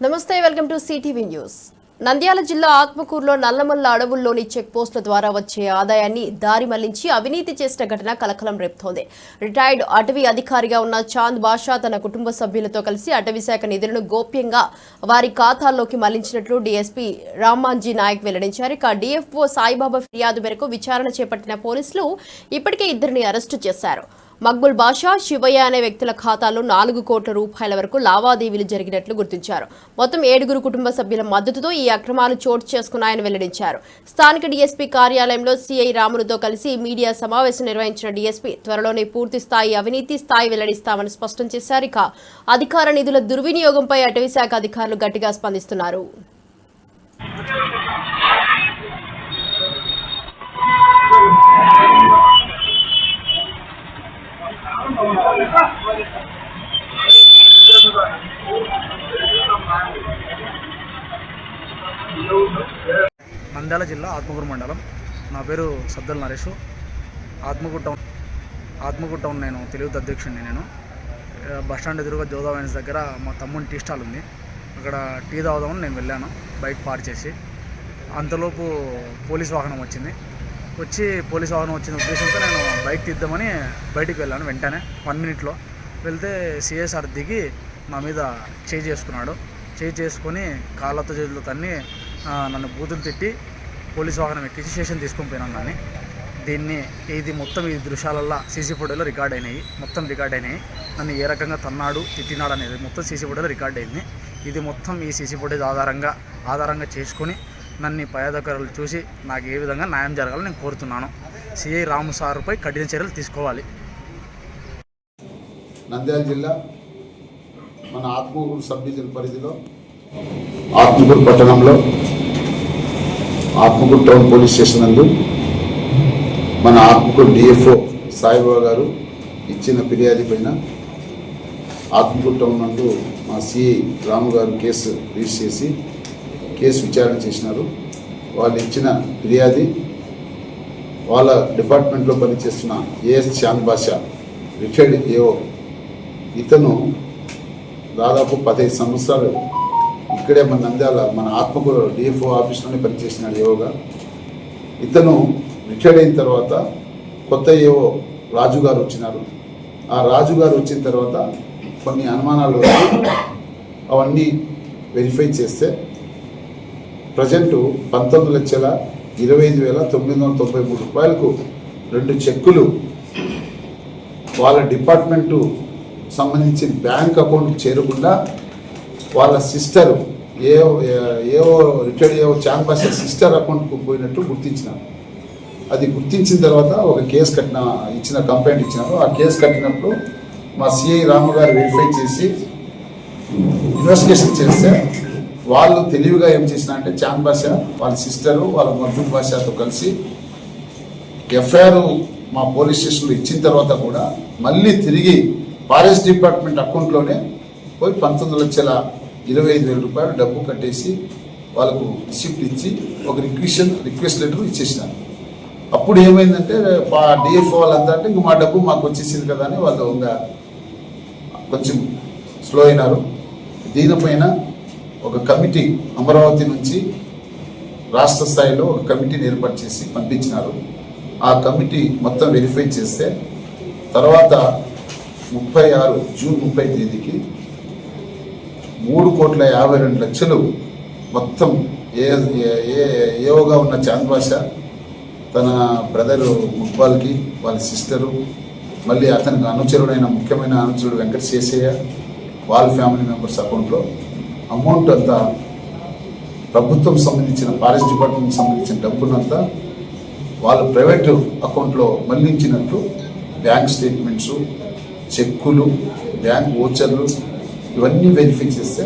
నమస్తే welcome to CTV news. Nandyal జిల్లా ఆత్మకూరులో నల్లమల్ల అడవుల్లోని చెక్ పోస్టుల ద్వారా వచ్చే ఆదాయాన్ని దారి మళ్ళించి అవినీతి చేసిన ఘటన కలకలం రేపుతోంది. రిటైర్డ్ అటవీ అధికారిగా ఉన్న చాంద్ బాషా తన కుటుంబ సభ్యులతో కలిసి అటవీ శాఖ నిధులను గోప్యంగా వారి ఖాతాల్లోకి మళ్ళించినట్లు డీఎస్పీ రామ్మాన్జీ నాయక్ వెల్లడించారు. ఇక డీఎఫ్ఓ సాయిబాబా ఫిర్యాదు మేరకు విచారణ చేపట్టిన పోలీసులు ఇప్పటికే ఇద్దరిని అరెస్టు చేశారు. మక్బుల్ బాషా శివయ్య అనే వ్యక్తుల ఖాతాలో నాలుగు కోట్ల రూపాయల వరకు లావాదేవీలు జరిగినట్లు గుర్తించారు. మొత్తం ఏడుగురు కుటుంబ సభ్యుల మద్దతుతో ఈ అక్రమాలు చోటు చేసుకున్నాయని వెల్లడించారు. స్థానిక డీఎస్పీ కార్యాలయంలో సీఐ రాములతో కలిసి మీడియా సమావేశం నిర్వహించిన డీఎస్పీ త్వరలోనే పూర్తి స్థాయి అవినీతి స్థాయి వెల్లడిస్తామని స్పష్టం చేశారు. ఇక అధికార నిధుల దుర్వినియోగంపై అటవీశాఖ అధికారులు గట్టిగా స్పందిస్తున్నారు. నంద్యాల జిల్లా ఆత్మకూరు మండలం. నా పేరు సద్దల్ నరేష్. ఆత్మకూరు టౌన్ ఆత్మకూరు టౌన్ నేను తెలుగు అధ్యక్షుడిని నేను. బస్టాండ్ బస్ స్టాండ్ ఎదురుగా జోదా వైన్స్ దగ్గర మా తమ్ముని టీ స్టాల్ ఉంది. అక్కడ టీ తాగుదామని నేను వెళ్ళాను బైక్ పార్క్ చేసి. అంతలోపు పోలీస్ వాహనం వచ్చింది. వచ్చి పోలీస్ వాహనం వచ్చిన ఉద్దేశంతో నేను బైక్ తీద్దామని బయటికి వెళ్ళాను వెంటనే వన్ మినిట్లో. వెళ్తే సిఎస్ఆర్ దిగి నా మీద చేయి చేసుకున్నాడు. చేయి చేసుకొని కాళ్ళతో చేతులతో తన్ని నన్ను బూతులు తిట్టి పోలీస్ వాహనం ఎక్కించి స్టేషన్ తీసుకొని పోయినాను దాన్ని దీన్ని ఇది మొత్తం ఈ దృశ్యాలల్లో సీసీ ఫోటోలో రికార్డ్ అయినాయి. మొత్తం రికార్డ్ అయినాయి. నన్ను ఏ రకంగా తన్నాడు తిట్టినాడు అనేది మొత్తం సీసీ ఫోటోలో రికార్డ్ అయింది. ఇది మొత్తం ఈ సీసీ ఫోటేజ్ ఆధారంగా ఆధారంగా చేసుకొని నన్ను ఈ చూసి నాకు ఏ విధంగా న్యాయం జరగాలని నేను కోరుతున్నాను. సిఐ రాము సార్పై కఠిన చర్యలు తీసుకోవాలి. నంద్యాల జిల్లా మన ఆత్మకూరు సబ్ డివిజన్ పరిధిలో ఆత్మకూరు పట్టణంలో ఆత్మకూరు టౌన్ పోలీస్ స్టేషన్ నందు మన ఆత్మకూరు డిఎఫ్ఓ సాయిబాబా గారు ఇచ్చిన ఫిర్యాదు పైన ఆత్మకూరు టౌన్ నందు మా సిఐ రాము గారు కేసు రిజిస్టర్ చేసి కేసు విచారణ చేసినారు. వాళ్ళు ఇచ్చిన ఫిర్యాది వాళ్ళ డిపార్ట్మెంట్లో పనిచేస్తున్న A S Shanth Basha retired AO ఇతను దాదాపు పదహైదు సంవత్సరాలు ఇక్కడే మన నంద్యాల మన ఆత్మకూరు డిఎఫ్ఓ ఆఫీస్లోనే పనిచేసినాడు ఏవోగా ఇతను రిటైర్డ్ అయిన తర్వాత కొత్త ఏవో రాజు గారు వచ్చినారు. ఆ రాజు గారు వచ్చిన తర్వాత కొన్ని అనుమానాలు అవన్నీ వెరిఫై చేస్తే ప్రజెంట్ పంతొమ్మిది లక్షల ఇరవై ఐదు వేల తొమ్మిది వందల తొంభై మూడు రూపాయలకు రెండు చెక్కులు వాళ్ళ డిపార్ట్మెంటు సంబంధించిన బ్యాంక్ అకౌంట్కి చేరకుండా వాళ్ళ సిస్టర్ ఏ ఏవో రిటైర్డ్ ఏవో చాంబాస్ సిస్టర్ అకౌంట్కు పోయినట్టు గుర్తించినారు. అది గుర్తించిన తర్వాత ఒక కేసు కట్టిన ఇచ్చిన కంప్లైంట్ ఇచ్చినారు. ఆ కేసు కట్టినప్పుడు మా సిఐ రాము గారు వెరిఫై చేసి ఇన్వెస్టిగేషన్ చేస్తే వాళ్ళు తెలివిగా ఏం చేసిన అంటే చాంద్ భాష వాళ్ళ సిస్టరు వాళ్ళ మర్జున్ భాషతో కలిసి ఎఫ్ఐఆర్ మా పోలీస్ స్టేషన్లో ఇచ్చిన తర్వాత కూడా మళ్ళీ తిరిగి ఫారెస్ట్ డిపార్ట్మెంట్ అకౌంట్లోనే పోయి పంతొమ్మిది లక్షల ఇరవై ఐదు వేల రూపాయలు డబ్బు కట్టేసి వాళ్ళకు రిసిప్ట్ ఇచ్చి ఒక రిక్వెషన్ రిక్వెస్ట్ లెటర్ ఇచ్చేసినారు. అప్పుడు ఏమైందంటే డిఎఫ్ఓ వాళ్ళంతా అంటే ఇంక మా డబ్బు మాకు వచ్చేసింది కదా అని వాళ్ళు ఇంకా కొంచెం స్లో అయినారు. దీనిపైన ఒక కమిటీ అమరావతి నుంచి రాష్ట్ర స్థాయిలో ఒక కమిటీని ఏర్పాటు చేసి పంపించినారు. ఆ కమిటీ మొత్తం వెరిఫై చేస్తే తర్వాత ముప్పై ఆరు జూన్ ముప్పై తేదీకి మూడు కోట్ల యాభై రెండు లక్షలు మొత్తం ఏ ఏ- ఏవోగా ఉన్న చాంద్ బాషా తన బ్రదరు ముక్బాల్కి వాళ్ళ సిస్టరు మళ్ళీ అతనికి అనుచరుడైన ముఖ్యమైన అనుచరుడు వెంకట శేషయ్య వాళ్ళ ఫ్యామిలీ మెంబర్స్ అకౌంట్లో అమౌంట్ అంతా ప్రభుత్వం సంబంధించిన ఫారెస్ట్ డిపార్ట్మెంట్ సంబంధించిన డబ్బునంతా వాళ్ళ ప్రైవేట్ అకౌంట్లో మళ్ళించినట్లు బ్యాంక్ స్టేట్మెంట్స్ చెక్కులు బ్యాంక్ ఓచర్లు ఇవన్నీ వెరిఫై చేస్తే